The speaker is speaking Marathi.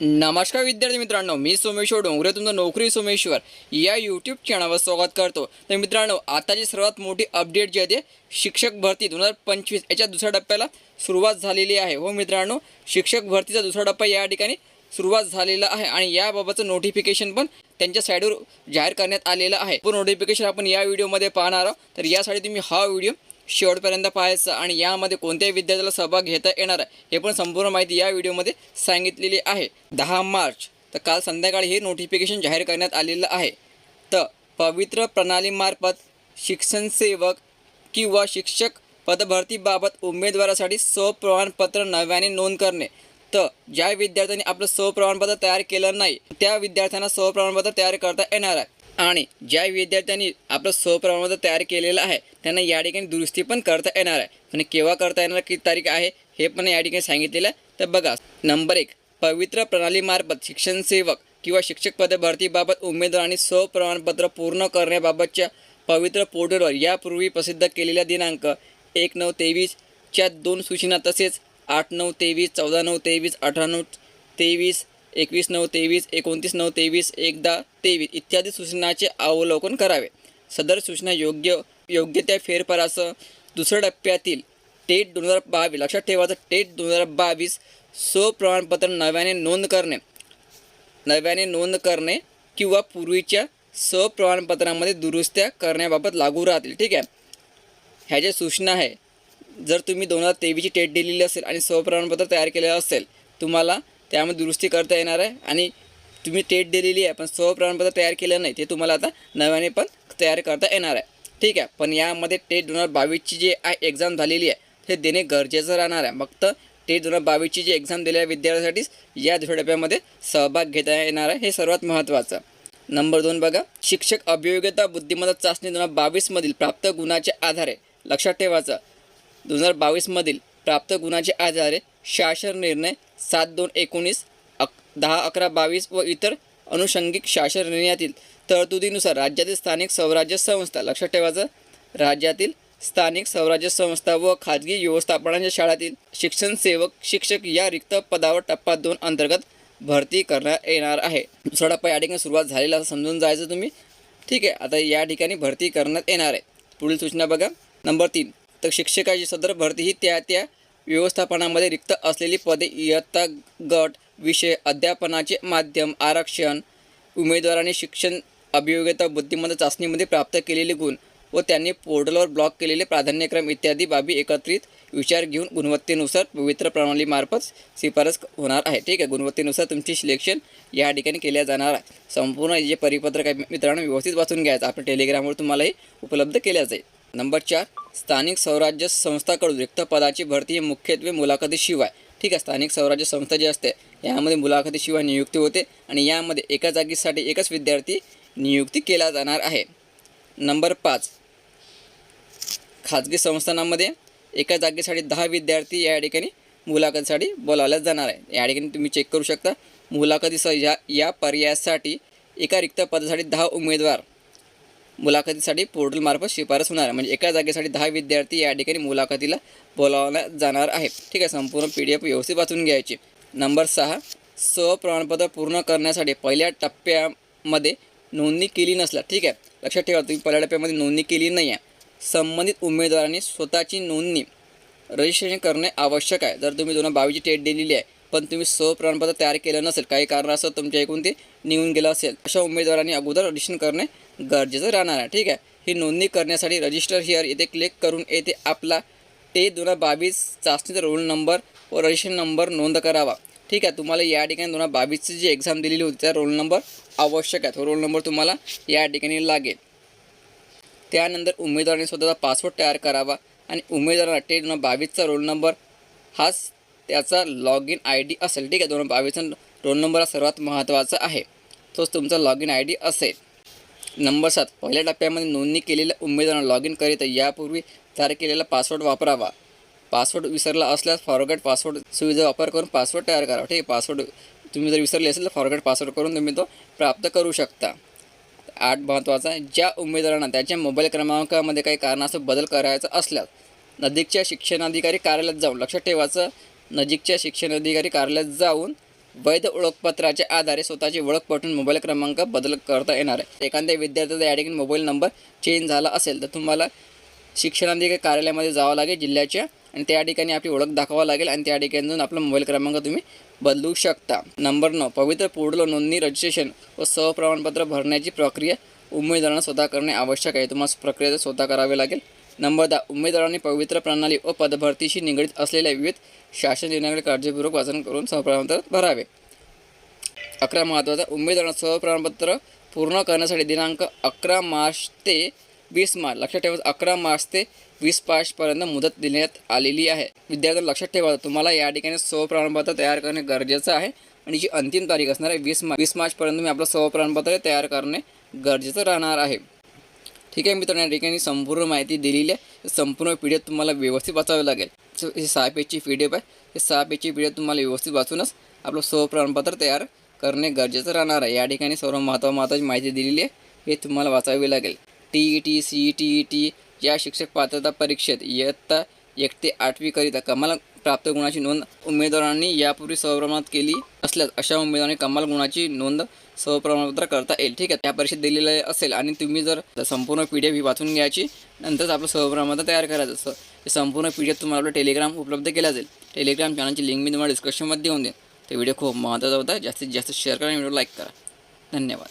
नमस्कार विद्यार्थी मित्रांनो मी सोमेश्वर डोंगरे तुमचं नोकरी सोमेश्वर या यूट्यूब चॅनलवर स्वागत करतो. तर मित्रांनो आताची सर्वात मोठी अपडेट जी आहे ते शिक्षक भरती दोन हजार पंचवीस याच्या दुसऱ्या टप्प्याला सुरुवात झालेली आहे. हो मित्रांनो शिक्षक भरतीचा दुसरा टप्पा या ठिकाणी सुरुवात झालेला आहे आणि याबाबतचं नोटिफिकेशन पण त्यांच्या साईडवर जाहीर करण्यात आलेलं आहे. तो नोटिफिकेशन आपण या व्हिडिओमध्ये पाहणार आहोत. तर यासाठी तुम्ही हा व्हिडिओ शेवटपर्यंत पाहायचं आणि यामध्ये कोणत्याही विद्यार्थ्याला सहभाग घेता येणार आहे हे पण संपूर्ण माहिती या व्हिडिओमध्ये सांगितलेली आहे. दहा मार्च तर काल संध्याकाळी हे नोटिफिकेशन जाहीर करण्यात आलेलं आहे. तर पवित्र प्रणालीमार्फत शिक्षण सेवक किंवा शिक्षक पदभरतीबाबत उमेदवारासाठी स्वप्रमाणपत्र नव्याने नोंद करणे. तर ज्या विद्यार्थ्यांनी आपलं स्वप्रमाणपत्र तयार केलं नाही त्या विद्यार्थ्यांना स्वप्रमाणपत्र तयार करता येणार आहे. आणि ज्या विद्यार्थ्यांनी आपलं स्वप्रमाणपत्र तयार केलेलं आहे त्यांना या ठिकाणी दुरुस्ती पण करता येणार आहे. आणि केव्हा करता येणार किती तारीख आहे हे पण या ठिकाणी सांगितलेलं आहे. तर बघा नंबर एक पवित्र प्रणालीमार्फत शिक्षण सेवक किंवा शिक्षक पद भरतीबाबत उमेदवारांनी स्वप्रमाणपत्र पूर्ण करण्याबाबतच्या पवित्र पोर्टलवर यापूर्वी प्रसिद्ध केलेल्या दिनांक एक नऊ तेवीसच्या दोन सूचना तसेच आठ नऊ तेवीस चौदा नऊ तेवीस अठरा नऊ तेवीस एकवीस नऊ तेवीस एकोणतीस नऊ तेवीस एकदा तेवीस इत्यादी सूचनाचे अवलोकन करावे. सदर सूचना योग्य योग्य त्या फेरफारासह दुसऱ्या टप्प्यातील टेट दोन हजार बावीस लक्षात ठेवायचं टेट दोन हजार बावीस स्वप्रमाणपत्र नव्याने नोंद करणे. नव्याने नोंद करणे किंवा पूर्वीच्या स प्रमाणपत्रामध्ये दुरुस्त्या करण्याबाबत लागू राहतील. ठीक आहे? ह्या ज्या सूचना आहे जर तुम्ही दोन हजार तेवीसची टेट दिलेली असेल आणि स प्रमाणपत्र तयार केलेलं असेल तुम्हाला त्यामध्ये दुरुस्ती करता येणार आहे. आणि तुम्ही टेट दिलेली आहे पण स्वप्रमाणपत्र तयार केलं नाही ते तुम्हाला आता नव्याने पण तयार करता येणार आहे. ठीक आहे पण यामध्ये टेट दोन हजार बावीसची जी आहे एक्झाम झालेली आहे ते देणे गरजेचं राहणार आहे. फक्त टेट दोन हजार बावीसची जी एक्झाम दिलेल्या विद्यार्थ्यासाठीच या दुसऱ्या सहभाग घेता येणार आहे हे सर्वात महत्त्वाचं. नंबर दोन बघा शिक्षक अभियोग्यता बुद्धिमत्ता चाचणी दोन हजार बावीसमधील प्राप्त गुणाच्या आधारे लक्षात ठेवायचं. दोन हजार बावीसमधील प्राप्त गुणाच्या आधारे शासन निर्णय सात दोन एकोणीस अक दहा अकरा बावीस व इतर अनुषंगिक शासन निर्णयातील तरतुदीनुसार राज्यातील स्थानिक स्वराज्य संस्था लक्षात ठेवायचं राज्यातील स्थानिक स्वराज्य संस्था व खाजगी व्यवस्थापनाच्या शाळातील शिक्षण सेवक शिक्षक या रिक्त पदावर टप्पा दोन अंतर्गत भरती करण्यात येणार आहे. दुसरा टप्पा या ठिकाणी सुरुवात झालेला असं समजून जायचं तुम्ही. ठीक आहे आता या ठिकाणी भरती करण्यात येणार आहे. पुढील सूचना बघा. नंबर तीन तर शिक्षकाची सदर भरती ही त्या त्या व्यवस्थापनामध्ये रिक्त असलेली पदे इयत्ता गट विषय अध्यापनाचे माध्यम आरक्षण उमेदवाराने शिक्षण अभियोग्यता बुद्धिमत्ता चाचणीमध्ये प्राप्त केलेले गुण व त्यांनी पोर्टलवर ब्लॉक केलेले प्राधान्यक्रम इत्यादी बाबी एकत्रित विचार घेऊन गुणवत्तेनुसार पवित्र प्रणालीमार्फत शिफारस होणार आहे. ठीक आहे गुणवत्तेनुसार तुमची सिलेक्शन या ठिकाणी केल्या जाणार आहे. संपूर्ण जे परिपत्रक आहे मित्रांनो व्यवस्थित वाचून घ्यायचं. आपल्या टेलिग्रामवर तुम्हालाही उपलब्ध केल्या जाईल. नंबर चार स्थानिक स्वराज्य संस्थाकडून रिक्त पदाची भरती ही मुख्यत्वे मुलाखतीशिवाय. ठीक आहे स्थानिक स्वराज्य संस्था जी असते यामध्ये मुलाखतीशिवाय नियुक्ती होते आणि यामध्ये एका जागेसाठी एकच विद्यार्थी नियुक्ती केला जाणार आहे. नंबर पाच खाजगी संस्थानामध्ये एका जागेसाठी दहा विद्यार्थी या ठिकाणी मुलाखतीसाठी बोलावल्या जाणार आहे. या ठिकाणी तुम्ही चेक करू शकता मुलाखतीसह या या पर्यायासाठी एका रिक्त पदासाठी दहा उमेदवार मुलाखतीसाठी पोर्टलमार्फत शिफारस होणार आहे. म्हणजे एका जागेसाठी दहा विद्यार्थी या ठिकाणी मुलाखतीला बोलावल्या जाणार आहे ठीक आहे संपूर्ण पी डी एफ व्यवस्थित वाचून घ्यायची. नंबर सहा स्वप्रमाणपत्र पूर्ण करण्यासाठी पहिल्या टप्प्यामध्ये नोंदणी केली नसला ठीक आहे लक्षात ठेवा तुम्ही पहिल्या टप्प्यामध्ये नोंदणी केली नाही आहे संबंधित उमेदवारांनी स्वतःची नोंदणी रजिस्ट्रेशन करणे आवश्यक आहे. जर तुम्ही दोन हजार बावीसची टेट दिलेली आहे पण तुम्ही स्वप्रमाणपत्र तयार केलं नसेल काही कारणास्तव तुमच्या एकूण ते निघून गेलं असेल अशा उमेदवारांनी अगोदर रजिस्ट्रेशन करणे गरजेचं राहणार आहे. ठीक आहे? ही नोंदणी करण्यासाठी रजिस्टर हिअर येथे क्लिक करून येथे आपला टे दोन हजार बावीस चाचणीचा रोल नंबर व रजिस्ट्रेशन नंबर नोंद करावा. ठीक आहे? तुम्हाला या ठिकाणी दोन हजार बावीसची जी एक्झाम दिलेली होती त्या रोल नंबर आवश्यक आहे तो रोल नंबर तुम्हाला या ठिकाणी लागेल. त्यानंतर उमेदवाराने स्वतःचा पासवर्ड तयार करावा आणि उमेदवाराला टे दोन हजार बावीसचा रोल नंबर हाच त्याचा लॉग इन आय डी असेल. ठीक आहे? दोन हजार बावीसचा रोल नंबर हा सर्वात महत्त्वाचा आहे. तोच तुमचा लॉग इन आय डी असेल. नंबर सात. पहिल्या टप्प्यामध्ये नोंदणी केलेल्या उमेदवारांना लॉग इन करीत यापूर्वी तयार केलेला पासवर्ड वापरावा. पासवर्ड विसरला असल्यास फॉरगेट पासवर्ड सुविधा वापर करून पासवर्ड तयार करावा ठीक आहे पासवर्ड तुम्ही जर विसरले असेल तर फॉरगेट पासवर्ड करून तुम्ही तो प्राप्त करू शकता. आठ महत्त्वाचा आहे. ज्या उमेदवारांना त्याच्या मोबाईल क्रमांकामध्ये काही कारणास्तव बदल करायचा असल्यास नजीकच्या शिक्षणाधिकारी कार्यालयात जाऊन लक्षात ठेवायचं नजीकच्या शिक्षणाधिकारी कार्यालयात जाऊन वैध ओळखपत्राच्या आधारे स्वतःची ओळख पटवून मोबाईल क्रमांक बदल करता येणार आहे. एखाद्या विद्यार्थ्याचा या ठिकाणी मोबाईल नंबर चेंज झाला असेल तर तुम्हाला शिक्षणाधिकारी कार्यालयामध्ये जावं लागेल जिल्ह्याच्या आणि त्या ठिकाणी आपली ओळख दाखवावं लागेल आणि त्या ठिकाणी जाऊन आपला मोबाईल क्रमांक तुम्ही बदलू शकता. नंबर नऊ पवित्र पोर्टल नोंदणी रजिस्ट्रेशन व सहप्रमाणपत्र भरण्याची प्रक्रिया उमेदवारांना स्वतः करणे आवश्यक आहे. तुम्हाला प्रक्रिया स्वतः करावी लागेल. नंबर दहा उमेदवारांनी पवित्र प्रणाली व पदभरतीशी निगडीत असलेल्या विविध शासन निर्णयाकडे काळजीपूर्वक वाचन करून सहप्रमाणपत्र भरावे. अकरा महत्त्वाचा उमेदवारांना सहप्रमाणपत्र पूर्ण करण्यासाठी दिनांक अकरा मार्च ते वीस मार्च लक्षात ठेवा अकरा मार्च ते वीस मार्चपर्यंत मुदत देण्यात आलेली आहे. विद्यार्थ्यांना लक्षात ठेवा तुम्हाला या ठिकाणी सहप्रमाणपत्र तयार करणे गरजेचं आहे आणि जी अंतिम तारीख असणार आहे वीस मार्च वीस मार्चपर्यंत मी आपलं सहप्रमाणपत्र तयार करणे गरजेचं राहणार आहे. ठीक आहे मित्रांनो या ठिकाणी संपूर्ण माहिती दिलेली आहे. संपूर्ण पी डी एफ तुम्हाला व्यवस्थित वाचावी लागेल. ही सहा पेजची पी डी एफ आहे. हे सहा पेजची पी डी तुम्हाला व्यवस्थित वाचूनच आपलं स्वप्रमाणपत्र तयार करणे गरजेचं राहणार आहे. या ठिकाणी सर्व महत्त्व महत्त्वाची माहिती दिलेली आहे. हे तुम्हाला वाचावी लागेल. T E T C E T E T या शिक्षक पात्रता परीक्षेत इयत्ता एक ते आठवीकरिता कमाल प्राप्त गुणाची नोंद उमेदवारांनी यापूर्वी सहप्रमाणात केली असल्यास अशा उमेदवारांनी कमाल गुणाची नोंद सहप्रमाणपत्र करता येईल. ठीक आहे त्या परीक्षेत दिलेलं असेल आणि तुम्ही जर संपूर्ण पी डी एफ ही वाचून घ्यायची नंतरच आपलं सहप्रमाणपत्र तयार करायचं. असं संपूर्ण पी डी एफ तुम्हाला आपलं टेलिग्राम उपलब्ध केला जाईल टेलिग्राम चॅनलची लिंक मी तुम्हाला डिस्क्रिप्शनमध्ये देऊन देईन. ते व्हिडिओ खूप महत्त्वाचा होता. जास्तीत जास्त शेअर करा आणि व्हिडिओ लाईक करा. धन्यवाद.